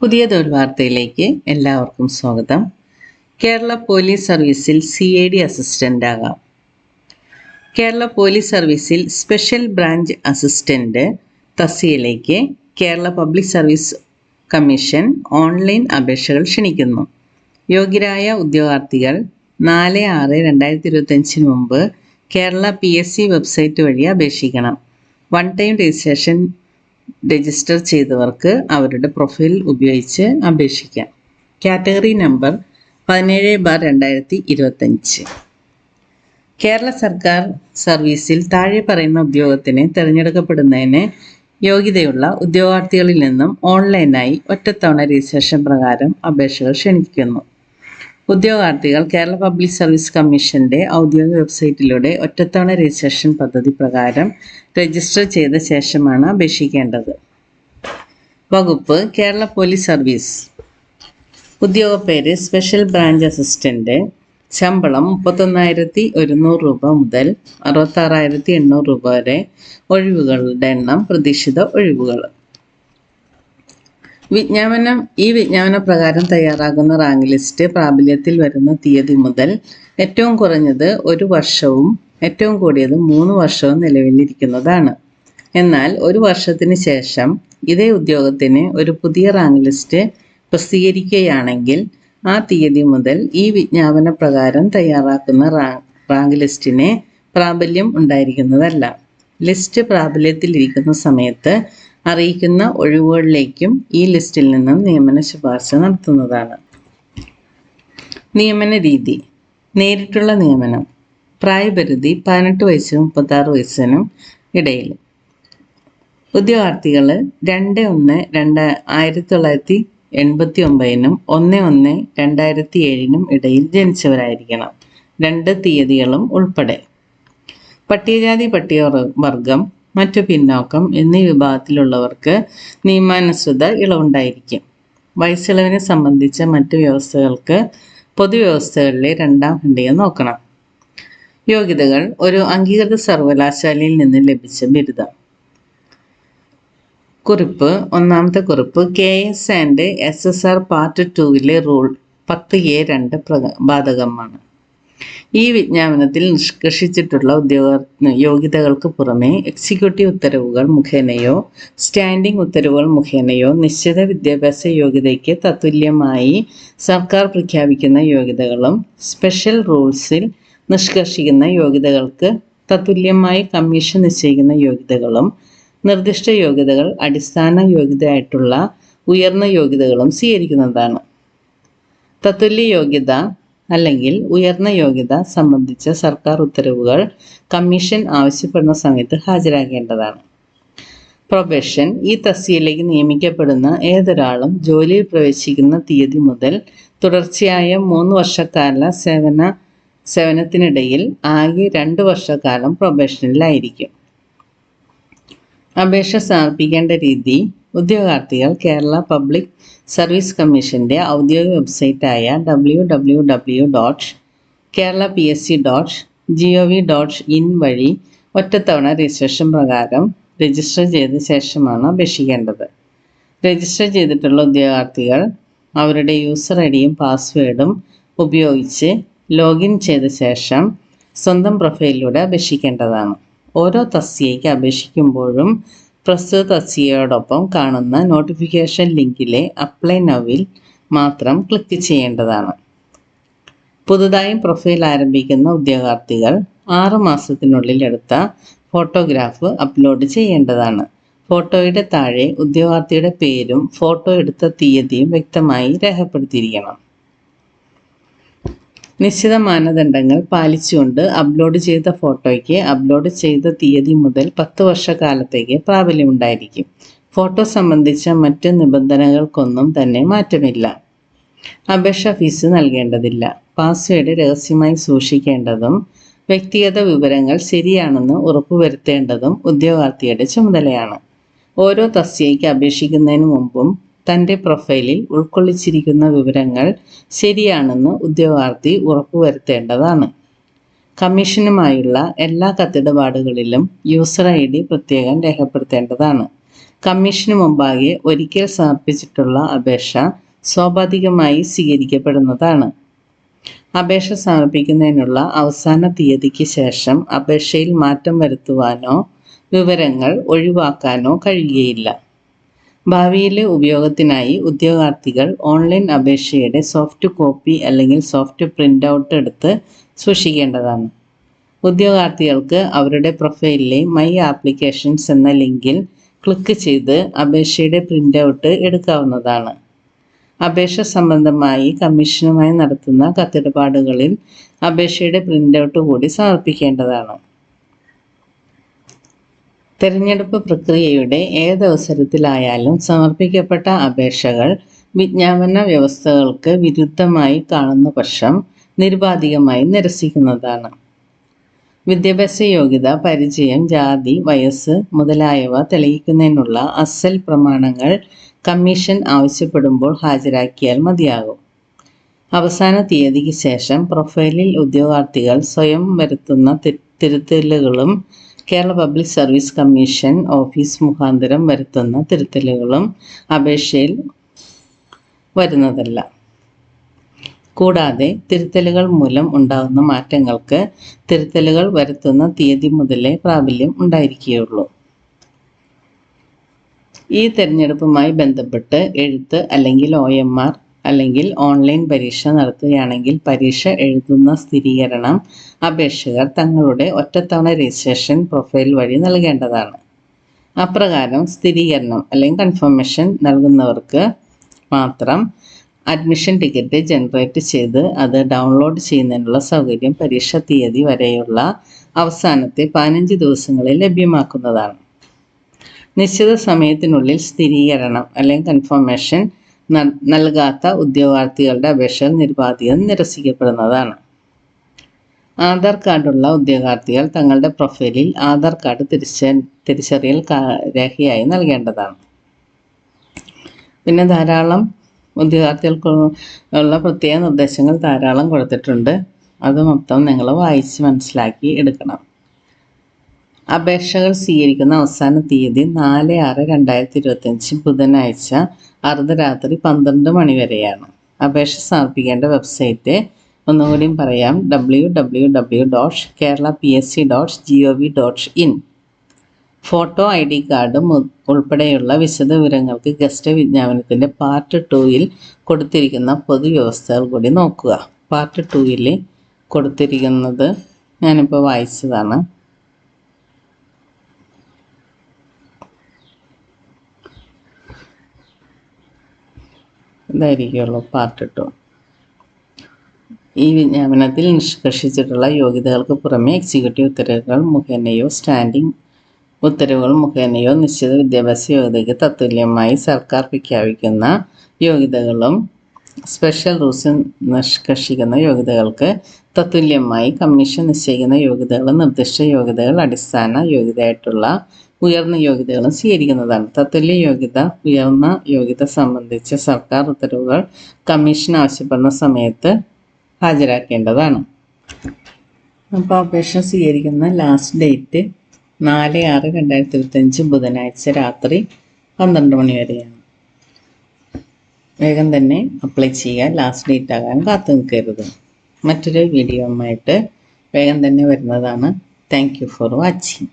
പുതിയ തൊഴിൽ വാർത്തയിലേക്ക് എല്ലാവർക്കും സ്വാഗതം. കേരള പോലീസ് സർവീസിൽ സി ഐ ഡി അസിസ്റ്റന്റ് ആകാം. കേരള പോലീസ് സർവീസിൽ സ്പെഷ്യൽ ബ്രാഞ്ച് അസിസ്റ്റന്റ് തസ്തികയിലേക്ക് Kerala public service commission online അപേക്ഷകൾ ക്ഷണിക്കുന്നു. യോഗ്യരായ ഉദ്യോഗാർത്ഥികൾ നാല് ആറ് രണ്ടായിരത്തി ഇരുപത്തഞ്ചിന് മുമ്പ് Kerala P S C website വഴി അപേക്ഷിക്കണം. വൺ ടൈം രജിസ്ട്രേഷൻ രജിസ്റ്റർ ചെയ്തവർക്ക് അവരുടെ പ്രൊഫൈൽ ഉപയോഗിച്ച് അപേക്ഷിക്കാം. കാറ്റഗറി നമ്പർ പതിനേഴ് ബാർ രണ്ടായിരത്തി ഇരുപത്തഞ്ച് കേരള സർക്കാർ സർവീസിൽ താഴെ പറയുന്ന ഉദ്യോഗത്തിന് തിരഞ്ഞെടുക്കപ്പെടുന്നതിന് യോഗ്യതയുള്ള ഉദ്യോഗാർത്ഥികളിൽ നിന്നും ഓൺലൈനായി ഒറ്റത്തവണ രജിസ്ട്രേഷൻ പ്രകാരം അപേക്ഷകൾ ക്ഷണിക്കുന്നു. ഉദ്യോഗാർത്ഥികൾ കേരള പബ്ലിക് സർവീസ് കമ്മീഷന്റെ ഔദ്യോഗിക വെബ്സൈറ്റിലൂടെ ഒറ്റത്തവണ രജിസ്ട്രേഷൻ പദ്ധതി പ്രകാരം രജിസ്റ്റർ ചെയ്ത ശേഷമാണ് അപേക്ഷിക്കേണ്ടത്. വകുപ്പ് കേരള പോലീസ് സർവീസ്. ഉദ്യോഗപ്പേര് സ്പെഷ്യൽ ബ്രാഞ്ച് അസിസ്റ്റന്റ്. ശമ്പളം മുപ്പത്തൊന്നായിരത്തി ഒരുന്നൂറ് രൂപ മുതൽ അറുപത്താറായിരത്തി എണ്ണൂറ് രൂപ വരെ ഒഴിവുകളുടെ എണ്ണം പ്രതീക്ഷിത ഒഴിവുകൾ. വിജ്ഞാപനം ഈ വിജ്ഞാപന പ്രകാരം തയ്യാറാകുന്ന റാങ്ക് ലിസ്റ്റ് പ്രാബല്യത്തിൽ വരുന്ന തീയതി മുതൽ ഏറ്റവും കുറഞ്ഞത് ഒരു വർഷവും ഏറ്റവും കൂടിയത് മൂന്ന് വർഷവും നിലവിലിരിക്കുന്നതാണ്. എന്നാൽ ഒരു വർഷത്തിന് ശേഷം ഇതേ ഉദ്യോഗത്തിന് ഒരു പുതിയ റാങ്ക് ലിസ്റ്റ് പ്രസിദ്ധീകരിക്കുകയാണെങ്കിൽ ആ തീയതി മുതൽ ഈ വിജ്ഞാപന പ്രകാരം തയ്യാറാക്കുന്ന റാങ്ക് റാങ്ക് ലിസ്റ്റിന് പ്രാബല്യം ഉണ്ടായിരിക്കുന്നതല്ല. ലിസ്റ്റ് പ്രാബല്യത്തിലിരിക്കുന്ന സമയത്ത് അറിയിക്കുന്ന ഒഴിവുകളിലേക്കും ഈ ലിസ്റ്റിൽ നിന്നും നിയമന ശുപാർശ നടത്തുന്നതാണ്. നിയമന രീതി. നേരിട്ടുള്ള നിയമനം. പ്രായപരിധി പതിനെട്ട് വയസ്സിനും മുപ്പത്താറ് വയസ്സിനും ഇടയിൽ. ഉദ്യോഗാർത്ഥികൾ രണ്ട് ഒന്ന് രണ്ട് ആയിരത്തി തൊള്ളായിരത്തി എൺപത്തി ഒമ്പതിനും ഒന്ന് ഒന്ന് രണ്ടായിരത്തി ഏഴിനും ഇടയിൽ ജനിച്ചവരായിരിക്കണം. രണ്ട് തീയതികളും ഉൾപ്പെടെ. പട്ടികജാതി പട്ടിക വർഗം മറ്റു പിന്നോക്കം എന്നീ വിഭാഗത്തിലുള്ളവർക്ക് നിയമാനുസൃത ഇളവുണ്ടായിരിക്കും. വയസ്സിളവിനെ സംബന്ധിച്ച മറ്റു വ്യവസ്ഥകൾക്ക് പൊതുവ്യവസ്ഥകളിലെ രണ്ടാം ഖണ്ഡിക നോക്കണം. യോഗ്യതകൾ ഒരു അംഗീകൃത സർവകലാശാലയിൽ നിന്ന് ലഭിച്ച ബിരുദം. കുറിപ്പ് ഒന്നാമത്തെ കുറിപ്പ് K S and S S R part ടുവിലെ rule പത്ത് എ രണ്ട് പ്രക ബാധകമാണ്. ഈ വിജ്ഞാപനത്തിൽ നിഷ്കർഷിച്ചിട്ടുള്ള ഉദ്യോഗ യോഗ്യതകൾക്ക് പുറമെ എക്സിക്യൂട്ടീവ് ഉത്തരവുകൾ മുഖേനയോ സ്റ്റാൻഡിംഗ് ഉത്തരവുകൾ മുഖേനയോ നിശ്ചിത വിദ്യാഭ്യാസ യോഗ്യതയ്ക്ക് തത്തുല്യമായി സർക്കാർ പ്രഖ്യാപിക്കുന്ന യോഗ്യതകളും സ്പെഷ്യൽ റൂൾസിൽ നിഷ്കർഷിക്കുന്ന യോഗ്യതകൾക്ക് തത്തുല്യമായി കമ്മീഷൻ നിശ്ചയിക്കുന്ന യോഗ്യതകളും നിർദ്ദിഷ്ട യോഗ്യതകൾ അടിസ്ഥാന യോഗ്യതയായിട്ടുള്ള ഉയർന്ന യോഗ്യതകളും സ്വീകരിക്കുന്നതാണ്. തത്തുല്യ യോഗ്യത അല്ലെങ്കിൽ ഉയർന്ന യോഗ്യത സംബന്ധിച്ച സർക്കാർ ഉത്തരവുകൾ കമ്മീഷൻ ആവശ്യപ്പെടുന്ന സമയത്ത് ഹാജരാക്കേണ്ടതാണ് പ്രൊബേഷൻ ഈ തസ്തികയിലേക്ക് നിയമിക്കപ്പെടുന്ന ഏതൊരാളും ജോലിയിൽ പ്രവേശിക്കുന്ന തീയതി മുതൽ തുടർച്ചയായ മൂന്ന് വർഷക്കാല സേവന സേവനത്തിനിടയിൽ ആകെ രണ്ട് വർഷക്കാലം പ്രൊബേഷനിലായിരിക്കും അപേക്ഷ സമർപ്പിക്കേണ്ട രീതി ഉദ്യോഗാർത്ഥികൾ കേരള പബ്ലിക് സർവീസ് കമ്മീഷന്റെ ഔദ്യോഗിക വെബ്സൈറ്റായ W W W dot Kerala P S C dot G O V dot in വഴി ഒറ്റത്തവണ രജിസ്ട്രേഷൻ പ്രകാരം രജിസ്റ്റർ ചെയ്ത ശേഷമാണ് അപേക്ഷിക്കേണ്ടത്. രജിസ്റ്റർ ചെയ്തിട്ടുള്ള ഉദ്യോഗാർത്ഥികൾ അവരുടെ യൂസർ ഐ ഡിയും പാസ്വേഡും ഉപയോഗിച്ച് ലോഗിൻ ചെയ്ത ശേഷം സ്വന്തം പ്രൊഫൈലിലൂടെ അപേക്ഷിക്കേണ്ടതാണ്. ഓരോ തസ്തികയ്ക്ക് അപേക്ഷിക്കുമ്പോഴും പ്രസ്തുത തസ്തികയോടൊപ്പം കാണുന്ന നോട്ടിഫിക്കേഷൻ ലിങ്കിലെ അപ്ലൈ നൗവിൽ മാത്രം ക്ലിക്ക് ചെയ്യേണ്ടതാണ്. പുതുതായി പ്രൊഫൈൽ ആരംഭിക്കുന്ന ഉദ്യോഗാർത്ഥികൾ ആറ് മാസത്തിനുള്ളിൽ എടുത്ത ഫോട്ടോഗ്രാഫ് അപ്ലോഡ് ചെയ്യേണ്ടതാണ്. ഫോട്ടോയുടെ താഴെ ഉദ്യോഗാർത്ഥിയുടെ പേരും ഫോട്ടോ എടുത്ത തീയതിയും വ്യക്തമായി രേഖപ്പെടുത്തിയിരിക്കണം. നിശ്ചിത മാനദണ്ഡങ്ങൾ പാലിച്ചുകൊണ്ട് അപ്ലോഡ് ചെയ്ത ഫോട്ടോയ്ക്ക് അപ്ലോഡ് ചെയ്ത തീയതി മുതൽ പത്ത് വർഷക്കാലത്തേക്ക് പ്രാബല്യമുണ്ടായിരിക്കും. ഫോട്ടോ സംബന്ധിച്ച മറ്റ് നിബന്ധനകൾക്കൊന്നും തന്നെ മാറ്റമില്ല. അപേക്ഷ ഫീസ് നൽകേണ്ടതില്ല. പാസ്വേഡ് രഹസ്യമായി സൂക്ഷിക്കേണ്ടതും വ്യക്തിഗത വിവരങ്ങൾ ശരിയാണെന്ന് ഉറപ്പുവരുത്തേണ്ടതും ഉദ്യോഗാർത്ഥിയുടെ ചുമതലയാണ്. ഓരോ തസ്തികയ്ക്ക് അപേക്ഷിക്കുന്നതിന് മുമ്പും തന്റെ പ്രൊഫൈലിൽ ഉൾക്കൊള്ളിച്ചിരിക്കുന്ന വിവരങ്ങൾ ശരിയാണെന്ന് ഉദ്യോഗാർത്ഥി ഉറപ്പുവരുത്തേണ്ടതാണ്. കമ്മീഷനുമായുള്ള എല്ലാ കത്തിടപാടുകളിലും യൂസർ ഐ ഡി പ്രത്യേകം രേഖപ്പെടുത്തേണ്ടതാണ്. കമ്മീഷന് മുമ്പാകെ ഒരിക്കൽ സമർപ്പിച്ചിട്ടുള്ള അപേക്ഷ സ്വാഭാവികമായി സ്വീകരിക്കപ്പെടുന്നതാണ്. അപേക്ഷ സമർപ്പിക്കുന്നതിനുള്ള അവസാന തീയതിക്ക് ശേഷം അപേക്ഷയിൽ മാറ്റം വരുത്തുവാനോ വിവരങ്ങൾ ഒഴിവാക്കാനോ കഴിയുകയില്ല. ഭാവിയിലെ ഉപയോഗത്തിനായി ഉദ്യോഗാർത്ഥികൾ ഓൺലൈൻ അപേക്ഷയുടെ സോഫ്റ്റ് കോപ്പി അല്ലെങ്കിൽ സോഫ്റ്റ് പ്രിന്റ് ഔട്ട് എടുത്ത് സൂക്ഷിക്കേണ്ടതാണ്. ഉദ്യോഗാർത്ഥികൾക്ക് അവരുടെ പ്രൊഫൈലിലെ മൈ ആപ്ലിക്കേഷൻസ് എന്ന ലിങ്കിൽ ക്ലിക്ക് ചെയ്ത് അപേക്ഷയുടെ പ്രിന്റ് ഔട്ട് എടുക്കാവുന്നതാണ്. അപേക്ഷ സംബന്ധമായി കമ്മീഷനുമായി നടത്തുന്ന കത്തിടപാടുകളിൽ അപേക്ഷയുടെ പ്രിന്റ് ഔട്ട് കൂടി സമർപ്പിക്കേണ്ടതാണ്. തെരഞ്ഞെടുപ്പ് പ്രക്രിയയുടെ ഏതവസരത്തിലായാലും സമർപ്പിക്കപ്പെട്ട അപേക്ഷകൾ വിജ്ഞാപന വ്യവസ്ഥകൾക്ക് വിരുദ്ധമായി കാണുന്ന പക്ഷം നിരുപാധികമായി നിരസിക്കുന്നതാണ്. വിദ്യാഭ്യാസ യോഗ്യത പരിചയം ജാതി വയസ്സ് മുതലായവ തെളിയിക്കുന്നതിനുള്ള അസൽ പ്രമാണങ്ങൾ കമ്മീഷൻ ആവശ്യപ്പെടുമ്പോൾ ഹാജരാക്കിയാൽ മതിയാകും. അവസാന തീയതിക്ക് ശേഷം പ്രൊഫൈലിൽ ഉദ്യോഗാർത്ഥികൾ സ്വയം വരുത്തുന്ന തിരുത്തലുകളും Kerala public service commission office മുഖാന്തരം വരുത്തുന്ന തിരുത്തലുകളും അപേക്ഷയിൽ വരുന്നതല്ല. കൂടാതെ തിരുത്തലുകൾ മൂലം ഉണ്ടാകുന്ന മാറ്റങ്ങൾക്ക് തിരുത്തലുകൾ വരുത്തുന്ന തീയതി മുതലേ പ്രാബല്യം ഉണ്ടായിരിക്കുകയുള്ളൂ. ഈ തിരഞ്ഞെടുപ്പുമായി ബന്ധപ്പെട്ട് എഴുത്ത് അല്ലെങ്കിൽ ഒ എം ആർ അല്ലെങ്കിൽ ഓൺലൈൻ പരീക്ഷ നടത്തുകയാണെങ്കിൽ പരീക്ഷ എഴുതുന്ന സ്ഥിരീകരണം അപേക്ഷകർ തങ്ങളുടെ ഒറ്റത്തവണ രജിസ്ട്രേഷൻ പ്രൊഫൈൽ വഴി നൽകേണ്ടതാണ്. അപ്രകാരം സ്ഥിരീകരണം അല്ലെങ്കിൽ കൺഫർമേഷൻ നൽകുന്നവർക്ക് മാത്രം അഡ്മിഷൻ ടിക്കറ്റ് ജനറേറ്റ് ചെയ്ത് അത് ഡൗൺലോഡ് ചെയ്യുന്നതിനുള്ള സൗകര്യം പരീക്ഷ തീയതി വരെയുള്ള അവസാനത്തെ പതിനഞ്ച് ദിവസങ്ങളിൽ ലഭ്യമാക്കുന്നതാണ്. നിശ്ചിത സമയത്തിനുള്ളിൽ സ്ഥിരീകരണം അല്ലെങ്കിൽ കൺഫർമേഷൻ നൽകാത്ത ഉദ്യോഗാർത്ഥികളുടെ അപേക്ഷകൾ നിരുപാധികം നിരസിക്കപ്പെടുന്നതാണ്. ആധാർ കാർഡുള്ള ഉദ്യോഗാർത്ഥികൾ തങ്ങളുടെ പ്രൊഫൈലിൽ ആധാർ കാർഡ് തിരിച്ച തിരിച്ചറിയൽ രേഖയായി നൽകേണ്ടതാണ്. പിന്നെ ധാരാളം ഉദ്യോഗാർത്ഥികൾക്ക് ഉള്ള പ്രത്യേക നിർദ്ദേശങ്ങൾ ധാരാളം കൊടുത്തിട്ടുണ്ട്. അത് മൊത്തം നിങ്ങൾ വായിച്ച് മനസ്സിലാക്കി എടുക്കണം. അപേക്ഷകൾ സ്വീകരിക്കുന്ന അവസാന തീയതി നാല് ആറ് രണ്ടായിരത്തി ഇരുപത്തഞ്ച് ബുധനാഴ്ച അർദ്ധരാത്രി പന്ത്രണ്ട് മണി വരെയാണ്. അപേക്ഷ സമർപ്പിക്കേണ്ട വെബ്സൈറ്റ് ഒന്നുകൂടിയും പറയാം. W W W dot Kerala P S C dot G O V dot in photo I D കാർഡും ഉൾപ്പെടെയുള്ള വിശദ വിവരങ്ങൾക്ക് ഗസ്റ്റ് വിജ്ഞാപനത്തിന്റെ പാർട്ട് ടൂയിൽ കൊടുത്തിരിക്കുന്ന പൊതുവ്യവസ്ഥകൾ കൂടി നോക്കുക. പാർട്ട് ടൂയിൽ കൊടുത്തിരിക്കുന്നത് ഞാനിപ്പോൾ വായിച്ചതാണ്. ഇതായിരിക്കുള്ളൂ പാർട്ട് ടു ഈ വിജ്ഞാപനത്തിൽ നിഷ്കർഷിച്ചിട്ടുള്ള യോഗ്യതകൾക്ക് പുറമെ എക്സിക്യൂട്ടീവ് ഉത്തരവുകൾ മുഖേനയോ സ്റ്റാൻഡിംഗ് ഉത്തരവുകൾ മുഖേനയോ നിശ്ചിത വിദ്യാഭ്യാസ യോഗ്യതയ്ക്ക് തത്തുല്യമായി സർക്കാർ പ്രഖ്യാപിക്കുന്ന യോഗ്യതകളും സ്പെഷ്യൽ റൂൾസ് നിഷ്കർഷിക്കുന്ന യോഗ്യതകൾക്ക് തത്തുല്യമായി കമ്മീഷൻ നിശ്ചയിക്കുന്ന യോഗ്യതകളും നിർദ്ദിഷ്ട യോഗ്യതകൾ അടിസ്ഥാന യോഗ്യതയായിട്ടുള്ള ഉയർന്ന യോഗ്യതകളും സ്വീകരിക്കുന്നതാണ്. തത്തുല്യ യോഗ്യത ഉയർന്ന യോഗ്യത സംബന്ധിച്ച സർക്കാർ ഉത്തരവുകൾ കമ്മീഷൻ ആവശ്യപ്പെടുന്ന സമയത്ത് ഹാജരാക്കേണ്ടതാണ്. അപ്പോൾ അപേക്ഷ സ്വീകരിക്കുന്ന ലാസ്റ്റ് ഡേറ്റ് നാല് ആറ് രണ്ടായിരത്തി ഇരുപത്തഞ്ച് ബുധനാഴ്ച രാത്രി പന്ത്രണ്ട് മണി വരെയാണ്. വേഗം തന്നെ അപ്ലൈ ചെയ്യുക ലാസ്റ്റ് ഡേറ്റ് ആകാൻ കാത്തു നിൽക്കരുത്. മറ്റൊരു വീഡിയോ ആയിട്ട് വേഗം തന്നെ വരുന്നതാണ്. Thank you for watching